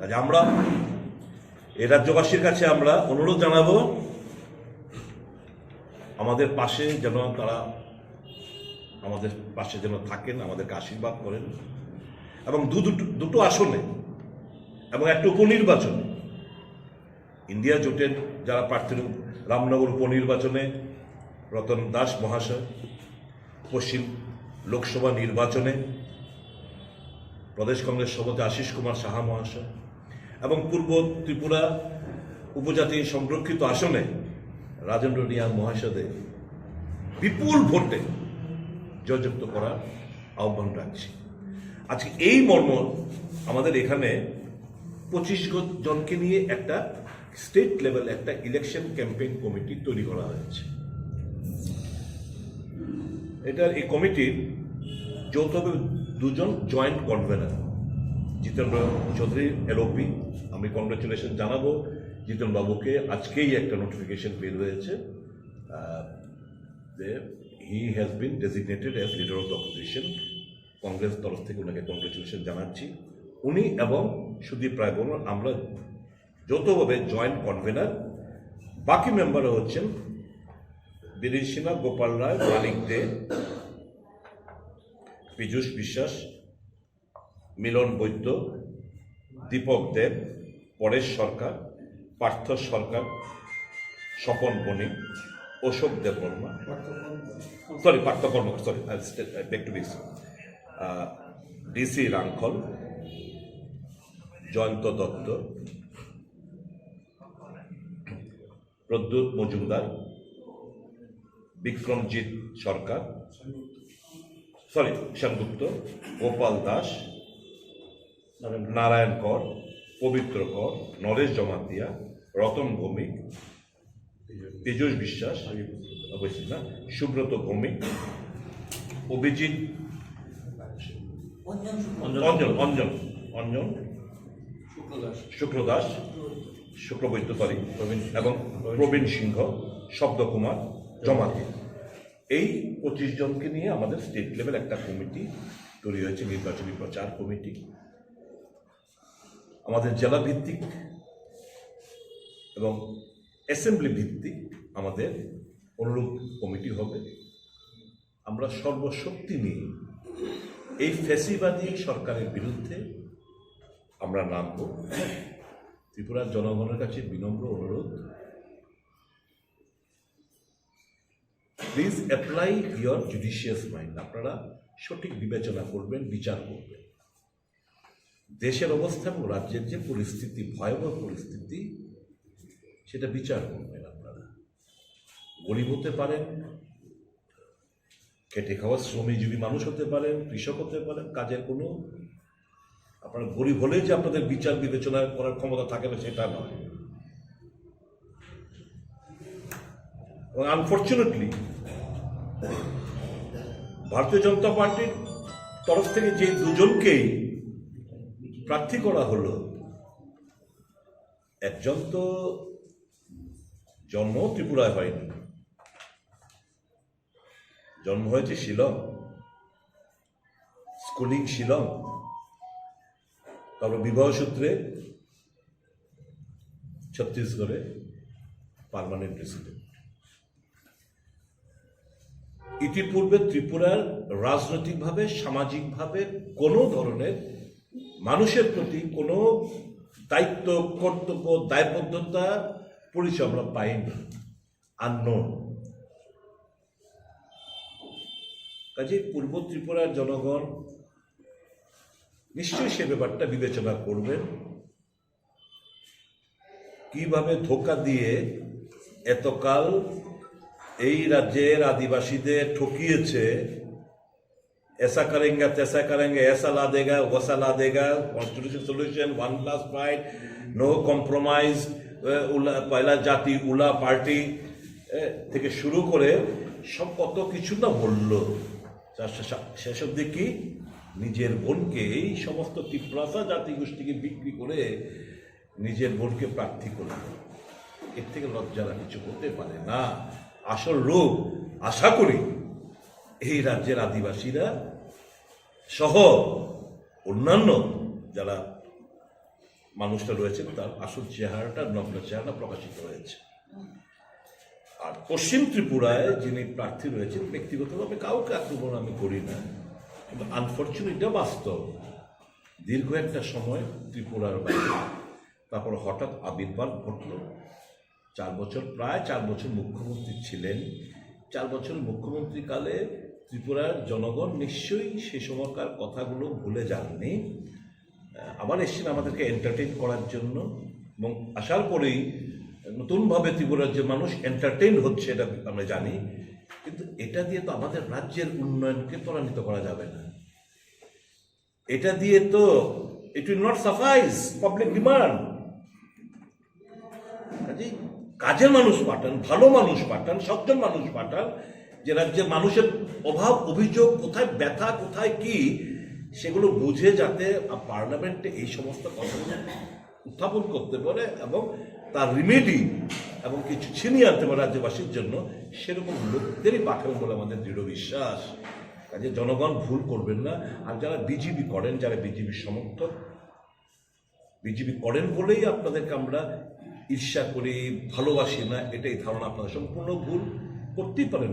কাজে আমরা এ রাজ্যবাসীর কাছে আমরা অনুরোধ জানাব, আমাদের পাশে যেন তারা আমাদের পাশে যেন থাকেন, আমাদেরকে আশীর্বাদ করেন। এবং দু দুটো আসনে এবং একটা উপনির্বাচনে, ইন্ডিয়া জোটের যারা প্রার্থী রামনগর উপনির্বাচনে রতন দাস মহাশয়, পশ্চিম লোকসভা নির্বাচনে প্রদেশ কংগ্রেস সভাপতি আশিস কুমার সাহা মহাশয় এবং পূর্ব ত্রিপুরা উপজাতি সংরক্ষিত আসনে রাজেন্দ্র নিয়াম মহাশয়দের বিপুল ভোটে জয়যুক্ত করার আহ্বান রাখছি। আজকে এই মর্ম আমাদের এখানে পঁচিশ জনকে নিয়ে একটা স্টেট লেভেল একটা ইলেকশন ক্যাম্পেইন কমিটি তৈরি করা হয়েছে। এটার এই কমিটির যৌথভাবে দুজন joint convener, Jitendra Chowdhury LOP আমি কংগ্রেচুলেশন জানাব জিতন বাবুকে আজকেই একটা নোটিফিকেশন বের হয়েছে যে he has been designated as leader of the opposition Congress তরফ থেকে ওনাকে কংগ্রেচুলেশন জানাচ্ছি। উনি এবং সুদীপ রায় বর্মন আমরা যৌথভাবে জয়েন্ট কনভেনার বাকি মেম্বাররা হচ্ছেন বিরেন সিনহা, গোপাল রায়, Manik De, Piyush Biswas, Milan Baidya, Dipak Deb Paresh Sarkar, Partha Sarkar, Swapan Banik, Ashok Debbarma. Sorry Partha Karma sorry back to বিস ডিসি রাংখল জয়ন্ত দত্ত, প্রদ্যুৎ মজুমদার, বিক্রমজিৎ সরকার সরি সেনগুপ্ত গোপাল দাস, নারায়ণ কর পবিত্র কর নরেশ জমাতিয়া রতন ভৌমিক, তেজস বিশ্বাস, অবশ্যই না? সুব্রত ভৌমিক, অভিজিৎ, অঞ্জন অঞ্জন অঞ্জন, শুক্রদাস, শুক্রবৈদ্য সরি এবং প্রবীণ সিংহ, শব্দকুমার, জমাতি এই পঁচিশ জনকে নিয়ে আমাদের স্টেট লেভেল একটা কমিটি তৈরি হয়েছে, নির্বাচনী প্রচার কমিটি। আমাদের জেলা ভিত্তিক এবং অ্যাসেম্বলি ভিত্তিক আমাদের অনুরূপ কমিটি হবে। আমরা সর্বশক্তি নিয়ে এই ফ্যাসিবাদী সরকারের বিরুদ্ধে আমরা নামব। ত্রিপুরার জনগণের কাছে বিনম্র অনুরোধ। Please apply your judicious mind আপনারা সঠিক বিবেচনা করবেন, বিচার করবেন। দেশের অবস্থা এবং রাজ্যের যে পরিস্থিতি, ভয়াবহ পরিস্থিতি, সেটা বিচার করবেন আপনারা। গরিব হতে পারেন, খেটে খাওয়া শ্রমজীবী মানুষ হতে পারেন, কৃষক হতে পারেন, কাজের কোনো আপনারা গরিব হলেই যে আপনাদের বিচার বিবেচনা করার ক্ষমতা থাকে না, সেটা নয়। এবং আনফর্চুনেটলি ভারতীয় জনতা পার্টির তরফ থেকে যে দুজনকেই প্রার্থী করা হলো, একজন তো জন্ম ত্রিপুরায় হয়নি। জন্ম হয়েছে শিলং, স্কুলিং শিলং। তারপর বিবাহ সূত্রে ছত্তিশগড়ে পার্মানেন্ট রেসিডেন্ট। ইতিপূর্বে ত্রিপুরার রাজনৈতিকভাবে, সামাজিকভাবে কোনো ধরনের মানুষের প্রতি কোনো দায়িত্ব, কর্তব্য, দায়বদ্ধতা, পরিচয় আমরা পাইনি আননোন কাজে পূর্ব ত্রিপুরার জনগণ নিশ্চয়ই সে ব্যাপারটা বিবেচনা করবেন। কীভাবে ধোকা দিয়ে এতকাল এই রাজ্যের আদিবাসীদের ঠকিয়েছে ऐसा करेंगे तैसा करेंगे ऐसा ला देगा वैसा ला देगा constitution solution one plus five no compromise পয়লা জাতি উলা পার্টি থেকে শুরু করে সব কত কিছু না বললো শেষ অব্দি কি নিজের বোনকে এই সমস্ত তীব্রতা জাতি গোষ্ঠীকে বিক্রি করে নিজের বোনকে প্রার্থী করল এর থেকে লজ্জারা কিছু হতে পারে না আসল রূপ আশা করি এই রাজ্যের আদিবাসীরা সহ অন্যান্য যারা মানুষটা রয়েছেন, তার আসল চেহারাটা নগ্ন চেহারা প্রকাশিত হয়েছে। আর পশ্চিম ত্রিপুরায় যিনি প্রার্থী রয়েছেন, ব্যক্তিগতভাবে কাউকে আক্রমণ আমি করি না, কিন্তু আনফর্চুনেটটা বাস্তব। দীর্ঘ একটা সময় ত্রিপুরার বাইরে। তারপর হঠাৎ আবির্ভাব ঘটল। চার বছর, প্রায় চার বছর মুখ্যমন্ত্রী ছিলেন। চার বছর মুখ্যমন্ত্রী কালে ত্রিপুরার জনগণ নিশ্চয়ই সে সময়কার কথাগুলো ভুলে যাননি। আবার এসেছেন আমাদেরকে এন্টারটেইন করার জন্য এবং আসার পরেই নতুনভাবে ত্রিপুরার যে মানুষ এন্টারটেইন হচ্ছে এটা আমরা জানি। কিন্তু এটা দিয়ে তো আমাদের রাজ্যের উন্নয়নকে ত্বরান্বিত করা যাবে না। এটা দিয়ে তো it will not suffice public demand কাজের মানুষ পাঠান, ভালো মানুষ পাঠান, সজ্জন মানুষ পাঠান যে রাজ্যের মানুষের অভাব, অভিযোগ, কোথায় ব্যথা, কোথায় কি, সেগুলো বুঝে যাতে পার্লামেন্টে এই সমস্ত কথাগুলো উত্থাপন করতে পারে এবং তার রিমেডি এবং কিছু ছিনিয়ে আনতে পারে রাজ্যবাসীর জন্য, সেরকম লোকদেরই পাঠাবেন বলে আমাদের দৃঢ় বিশ্বাস। কাজে জনগণ ভুল করবেন না। আর যারা বিজেপি করেন, যারা বিজেপির সমর্থক বিজেপি করেন বলেই আপনাদেরকে আমরা ঈর্ষা করি, ভালোবাসি না, এটাই ধারণা আপনাদের। সম্পূর্ণ ভুল করতেই পারেন।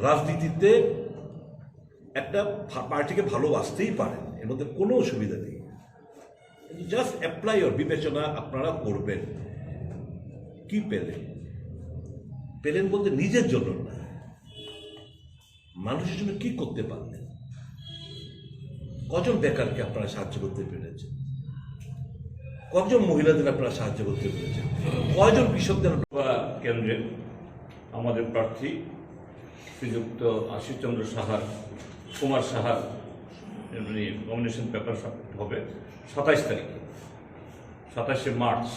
রাজনীতিতে একটা পার্টিকে ভালোবাসতেই পারেন, এর মধ্যে কোনো অসুবিধা নেই। জাস্ট অ্যাপ্লাই ওর বিবেচনা, আপনারা করবেন। কি পেলেন? পেলেন বলতে নিজের জন্য না। মানুষের জন্য কি করতে পারলেন? কজন বেকারকে আপনারা সাহায্য করতে পেরেছেন? কজন মহিলাদের আপনারা সাহায্য করতে পেরেছেন? কয়জন কৃষকদের কেন্দ্রে আমাদের প্রার্থী শ্রীযুক্ত আশিসচন্দ্র সাহার, কুমার সাহার নমিনেশন পেপার হবে সাতাইশ তারিখে, সাতাশে মার্চ।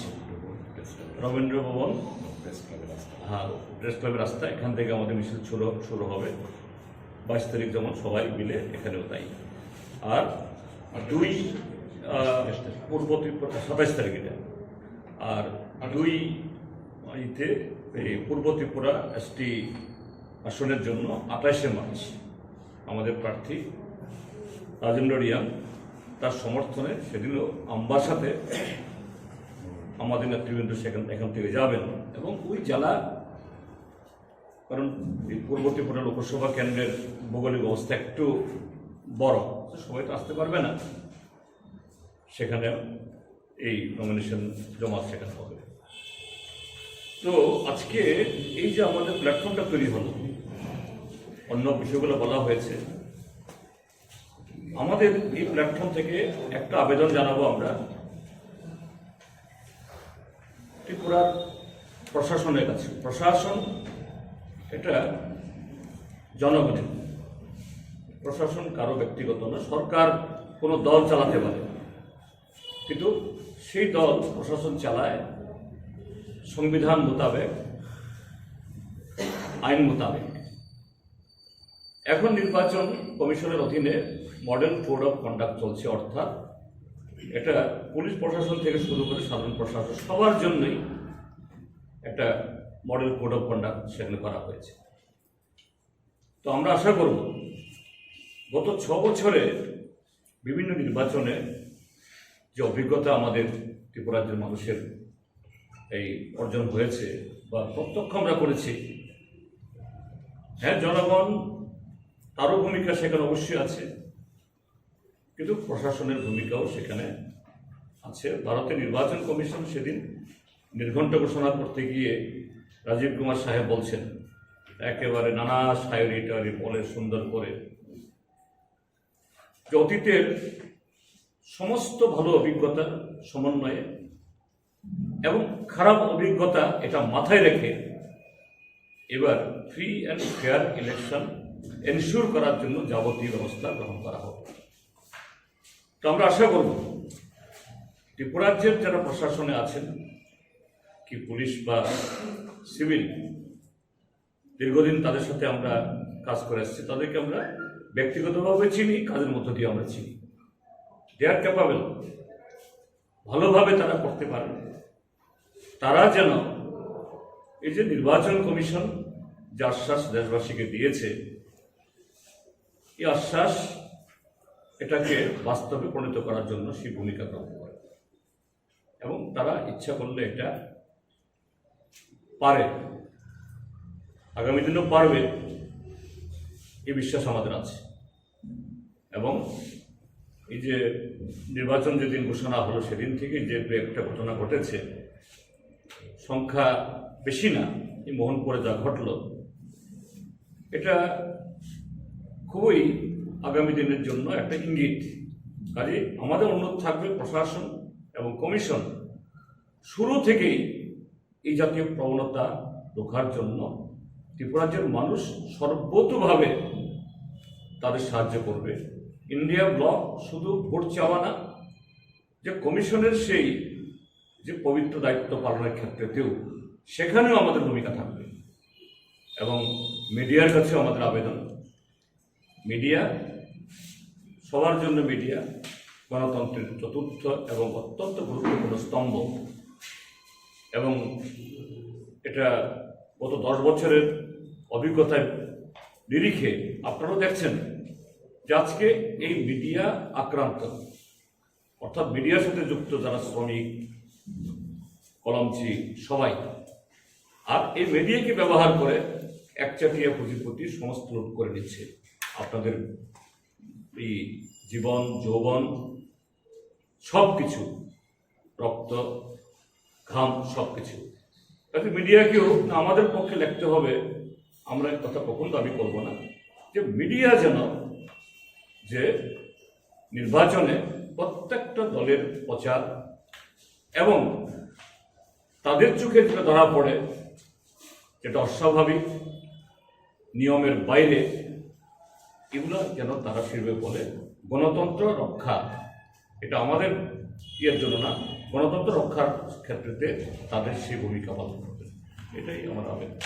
রবীন্দ্র ভবন হ্যাঁ প্রেস ক্লাবের রাস্তা, এখান থেকে আমাদের মিছিল শুরু শুরু হবে। বাইশ তারিখ যেমন সবাই মিলে এখানেও তাই। আর দুই পূর্ব সাতাইশ তারিখ আর দুই, ইতে পূর্ব ত্রিপুরা, এসটি আসনের জন্য আঠাশে মার্চ আমাদের প্রার্থী রাজেন্দ্র তার সমর্থনে সেদিনও আমবাসাতে আমাদের নেতৃবৃন্দ সেখান এখান থেকে যাবেন এবং ওই জেলা, কারণ এই পূর্ব ত্রিপুরা লোকসভা কেন্দ্রের ভৌগোলিক অবস্থা একটু বড় সবাই তো আসতে পারবে না। সেখানে এই নমিনেশন জমা সেখানে হবে। তো আজকে এই যে আমাদের প্ল্যাটফর্মটা তৈরি হলো অন্য বিষয়গুলো বলা হয়েছে। আমাদের এই প্ল্যাটফর্ম থেকে একটা আবেদন জানাব আমরা। ত্রিপুরার প্রশাসনের কাছে। প্রশাসন এটা জনগণের। প্রশাসন কারও ব্যক্তিগত না সরকার কোনো দল চালাতে পারে। কিন্তু সেই দল প্রশাসন চালায় সংবিধান মোতাবেক, আইন মোতাবেক। এখন নির্বাচন কমিশনের অধীনে মডেল কোড অফ কন্ডাক্ট চলছে, অর্থাৎ এটা পুলিশ প্রশাসন থেকে শুরু করে সাধারণ প্রশাসন সবার জন্যই একটা মডেল কোড অফ কন্ডাক্ট সেখানে করা হয়েছে। তো আমরা আশা করব গত ছ বছরে বিভিন্ন নির্বাচনে যে অভিজ্ঞতা আমাদের ত্রিপুরা রাজ্যের মানুষের এই অর্জন হয়েছে বা প্রত্যক্ষ আমরা করেছি হ্যাঁ জনগণ তারও ভূমিকা সেখানে অবশ্যই আছে। কিন্তু প্রশাসনের ভূমিকাও সেখানে আছে। ভারতের নির্বাচন কমিশন সেদিন নির্ঘণ্ট ঘোষণা করতে গিয়ে রাজীব কুমার সাহেব বলছেন, একেবারে নানা শায়রি টায়রি বলে সুন্দর করে যে অতীতের সমস্ত ভালো অভিজ্ঞতা সমন্বয়ে এবং খারাপ অভিজ্ঞতা এটা মাথায় রেখে এবার free and fair election ensure করার জন্য যাবতীয় ব্যবস্থা গ্রহণ করা হবে তো আমরা আশা করব ত্রিপুরাজ্যের যারা প্রশাসনে আছেন, কি পুলিশ বা সিভিল, দীর্ঘদিন তাদের সাথে আমরা কাজ করে আসছি, তাদেরকে আমরা ব্যক্তিগতভাবে চিনি, কাজের মধ্য দিয়ে আমরা চিনি। দে আর ক্যাপাবেল ভালোভাবে তারা করতে পারেন। তারা যেন এই যে নির্বাচন কমিশন যে আশ্বাস দেশবাসীকে দিয়েছে এই আশ্বাস এটাকে বাস্তবে পরিণত করার জন্য সেই ভূমিকা গ্রহণ করে। এবং তারা ইচ্ছা করলে এটা পারে। আগামী দিনেও পারবে। এই বিশ্বাস আমাদের আছে। এবং এই যে নির্বাচন যেদিন ঘোষণা হলো সেদিন থেকে যে একটা ঘটনা ঘটেছে, সংখ্যা বেশি না, এই মোহনপুরে যা ঘটলো, এটা খুবই আগামী দিনের জন্য একটা ইঙ্গিত। কাজে আমাদের অনুরোধ থাকবে প্রশাসন এবং কমিশন শুরু থেকেই এই জাতীয় প্রবণতা রোখার জন্য ত্রিপুরাজ্যের মানুষ সর্বতোভাবে তাদের সাহায্য করবে। ইন্ডিয়া ব্লক শুধু ভোট চাওয়া না, যে কমিশনের সেই যে পবিত্র দায়িত্ব পালনের ক্ষেত্রেতেও সেখানেও আমাদের ভূমিকা থাকবে এবং মিডিয়ার কাছেও আমাদের আবেদন। মিডিয়া, সবার জন্য মিডিয়া, গণতন্ত্রের চতুর্থ এবং অত্যন্ত গুরুত্বপূর্ণ স্তম্ভ। এবং এটা গত দশ বছরের অভিজ্ঞতায় নিরিখে আপনারাও দেখছেন যে আজকে এই মিডিয়া আক্রান্ত, অর্থাৎ মিডিয়ার সাথে যুক্ত যারা শ্রমিক কলমচি সবাই, আর এই মিডিয়াকে ব্যবহার করে একচাটিয়া পুঁজিপতি সমস্ত লুট করে নিচ্ছে। আপনাদের এই জীবন, যৌবন সব কিছু রক্ত, ঘাম সব কিছু তাতে মিডিয়াকেও আমাদের পক্ষে লিখতে হবে, আমরা কথা কখন দাবি করব না? যে মিডিয়া যেন, যে নির্বাচনে প্রত্যেকটা দলের প্রচার এবং তাদের চোখে যেটা ধরা পড়ে, যেটা অস্বাভাবিক, নিয়মের বাইরে এগুলো যেন তারা ফিরবে বলে গণতন্ত্র রক্ষা, এটা আমাদের ইয়ের জন্য না, গণতন্ত্র রক্ষার ক্ষেত্রেতে তাদের সেই ভূমিকা পালন করবে। এটাই আমার আবেদন।